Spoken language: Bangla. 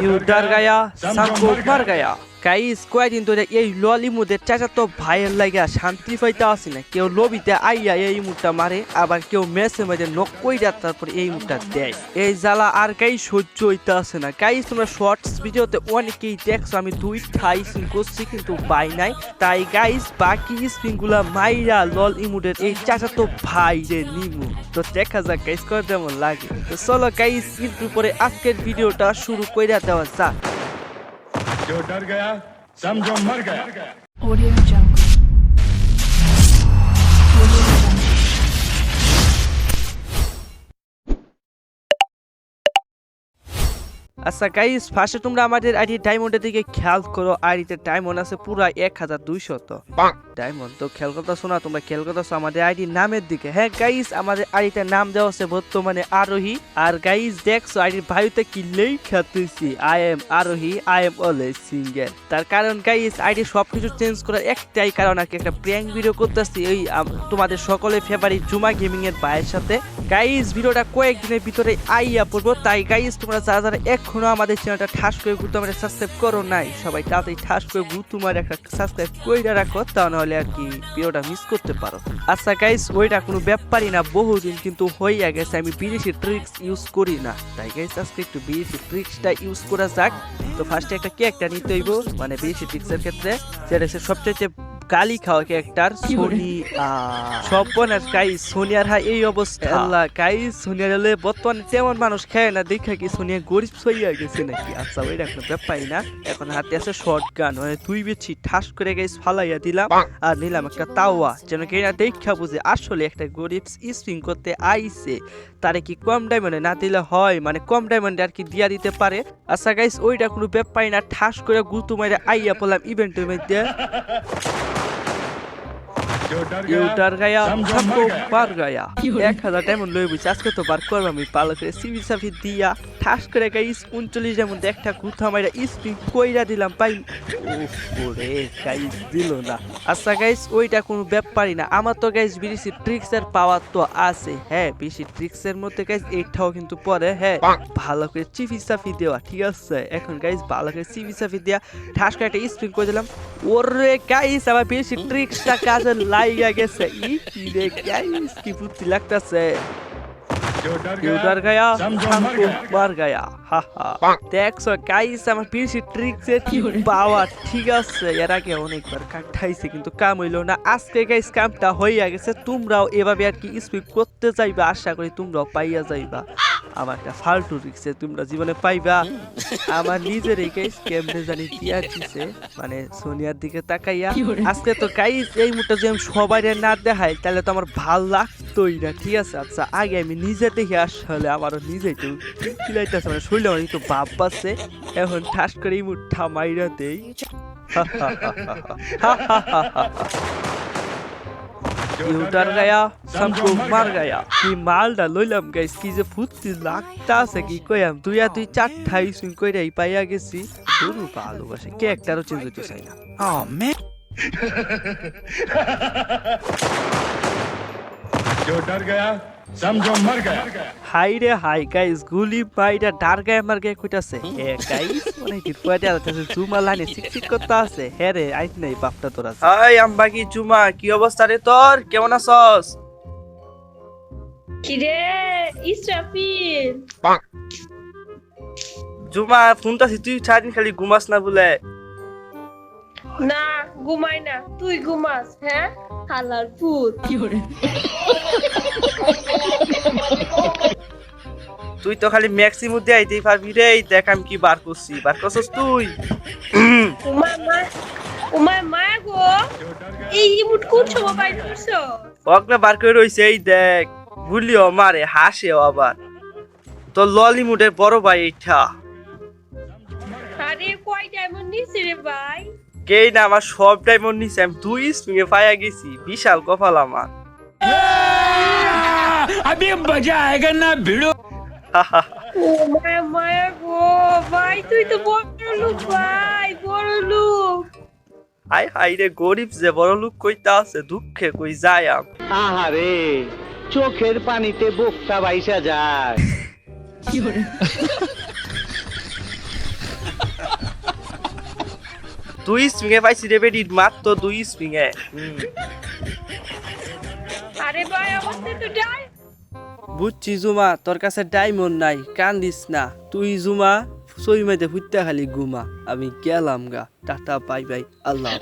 ইউ ডর গায়া সামকো মার গায়া গাইস, কয়েকদিন ধরে এই ললিমুদের চাচা তো ভাইয়ের লাগা শান্তি পাইতে আসি না কেউ লবিতে আইয়া এই মুখটা মারে, আবার কেউ মেসে মেজে নক কইরা তারপর এই মুখটা দেয়। এই জ্বালা আর গাই সহ্য হইতে আসে না। গাইস, তোমরা শর্টস ভিডিওতে অনেকেই দেখছ, আমি দুই ঠাই সিন করছি কিন্তু পাই নাই। তাই গাইস, বাকি স্পিনগুলা মাইরা লল ইমুদের এই চাচা তো ভাই রে নিমু। তো দেখা যাক, গাইস করে কেমন লাগে। তো চলো গাইস কিন্তু পরে আজকের ভিডিওটা শুরু কইরা দেওয়া যাক। जो डर गया समझो मर गया। Audio আচ্ছা গাইস ফার্স্টে তোমরা আমাদের আইডি ডায়মন্ডের দিকে খেয়াল করো। আইডিতে ডায়মন্ড আছে পুরো এক হাজার দুইশত। ডায়মন্ড তো খেয়াল করতেছো না? তোমরা খেয়াল করতেছো আমাদের আইডি নামের দিকে। হ্যাঁ গাইস আমাদের আইডিতে নাম দেওয়া আছে বর্তমানে আরোহী। আর গাইস দেখছ আইডির ভাইতে কি লেখা তুইছি I am Arohi I am always single তার কারণ গাইস আইডি সবকিছু চেঞ্জ করার একটাই কারণ আর কি একটা প্র্যাঙ্ক ভিডিও করতেছি ওই আম- তোমাদের সকলে ফেভারিট জুমা গেমিং এর ভাইয়ের সাথে। গাইস ভিডিওটা কয়েকদিনের ভিতরে আইয়া পড়ব। তাই গাইস তোমরা যারা যারা এখনও আমাদের চ্যানেলটা ঠাস করে গুরুত্ব আমাদের সাবস্ক্রাইব করো নাই। সবাই তাড়াতাড়ি ঠাস করে গুরুত্ব মারে একটা সাবস্ক্রাইব কইরা রাখো তা নাহলে আর কি ভিডিওটা মিস করতে পারো। আচ্ছা গাইস ওইটা কোনো ব্যাপারই না, বহুদিন কিন্তু হইয়া গেছে, আমি বিদেশি ট্রিক্স ইউজ করি না। তাই গাইস আজকে একটু বিদেশি ট্রিক্সটা ইউজ করা যাক। তো ফার্স্টে একটা কেকটা নিতে হইব মানে বিদেশি ট্রিক্সের ক্ষেত্রে, যেটা সবচেয়ে গালি খাওয়া ক্যারেক্টার সোনি সব্বনাশ গাইস সোনিয়ার হ্যাঁ এই অবস্থা। আল্লাহ গাইস সোনিয়ার হলে বর্তমানে তেমন মানুষ খায় না দেখা কি সোনিয়া গরিব সইয়া গেছে নাকি? আচ্ছা ওইটা কোনো ব্যাপারই না। এখন হাতে আছে শর্ট গান মানে দুই বেছি ঠাস করে গাইস ফালাইয়া দিলাম। আর নিলাম একটা তাওয়া যেন কি না দেখা বুঝে আসলে একটা গরিব স্পিং করতে আইছে। তারে কি কম ডায়মন্ডে না দিলে হয়? মানে কম ডায়মন্ডে আর কি দিয়া দিতে পারে? আচ্ছা গাইস ওইটা কোনো ব্যাপারই না। ঠাস করে গুতু মাইরে আইয়া পড়লাম ইভেন্টের মধ্যে। ইউটার গায়া পার গায়া। এক হাজার লই আজকে তো করব আমি, পালো করে সিভি সাফি দিয়া, ঠাস করে উনচল্লিশ একটা মাইরা স্পিন কইরা দিলাম, পাই ওরে গাইস দিল না। আচ্ছা গাইস ওইটা কোনো ব্যাপারই না। আমার তো গাইস বিরিসি ট্রিক্সের পাওয়ার তো আছে। হ্যাঁ বেশি ট্রিক্সের মধ্যে গাইস এইটাও কিন্তু পরে হ্যাঁ। ভালো করে চিফি সাফি দেওয়া, ঠিক আছে? এখন গাইস ভালো করে চিফি সাফি দেওয়া ঠাস করে একটা স্পিন করে দিলাম। ওরে গাইস আবার বেশি ট্রিক্সটা কাজে লাইগা গেছে ই কি রে গাইস কি ফুটি লাগতাছে কেউ ডর গায়া শান্তু বার গায়া হা হা দেখছ গাইস আমার পিসি ট্রিক্সের পাওয়ার ঠিক আছে এর আগে অনেকবার কাটাইছে কিন্তু কাম হইল না আজকে গাইস কামটা হইয়া গেছে তোমরাও এভাবে আর কি স্পিড করতে চাইবা আশা করি তোমরাও পাইয়া যাইবা আমার একটা ফালতু রিক্সে তোমরা জীবনে পাইবা। আমার নিজের এই কেস কেমনে জানি দিয়া দিছে মানে সোনিয়ার দিকে তাকাইয়া আজকে তো গাইস এই মুহূর্তে যদি আমি সবাই না দেখাই তাহলে তো আমার ভালো লাগতোই না ঠিক আছে? আচ্ছা আগে আমি নিজে দেখে আসলে আমারও নিজেই তো কিলাইতেছে মানে শরীরে আমার একটু ভাব পাচ্ছে এখন ঠাস করে এই মুঠা মাইরা দেই। হা হা হা হা হা হা হা হা হা। ha गया গায়া কি মালটা লইলাম গাইস কি যে ফুর্তি লাগতা আছে কি কইয়াম তুই আর তুই চারটা ইসুন কইরাই পাইয়া গেছি শুরু ভালোবাসে কে একটারও চেঞ্জ হইতে চাই না जो डर गया समझो मर गया হাই রে হাই গাইস গুলি গায়ে কইতাছে। এ গাইস মানে কি পয়টা আছে জুমা লাইনে সিকসিক করতে আছে। হে রে আইত নাই বাপটা তোরা হাই আমবাগি জুমা কি অবস্থা রে তোর? কেমন আছস? কিরে ইসরাফিল জুমা ফোনটা তুই সারাদিন খালি ঘুমাস না বলে। না ঘুমাই না তুই ঘুমাস হ্যাঁ? হালার তুই তো খালি ম্যাক্সিমো দেয়াইতেই পারবি রে দেখ আমি কি বার করছি বার করছিস তুই? উমা। মা উমা মা গো এই রিমোট কোন সময় বাইর করছ? অগ্নে বার করে রইছে এই দেখ ভুলিও মারে হাসে আবার। তো ললি মুডের বড় ভাই এইটা। আরে কয় ডায়মন্ড নিছে রে ভাই? কেই না আমার সবটাই মন নিছে আমি দুই স্পিনে পাইয়া গেছি বিশাল কপাল আমার। আমি মজা আয়গা না ভিড়ো। লোক হাই রে গরিব যে বড় লোক কইতা আছে দুঃখে কই যায় আম। চোখের পানিতে বোকটা বাইসা যায়। দুই স্প্রিংয়ে পাইছি রে বেডি মাত্র দুই আরে ভাই আমার তো ডাই। বুঝছি জুমা তোর কাছে ডায়মন্ড নাই কান্দিস না। তুই জুমা সই মাইতে ফুটতে খালি গুমা আমি গেলাম গা। Tata bye bye Allah.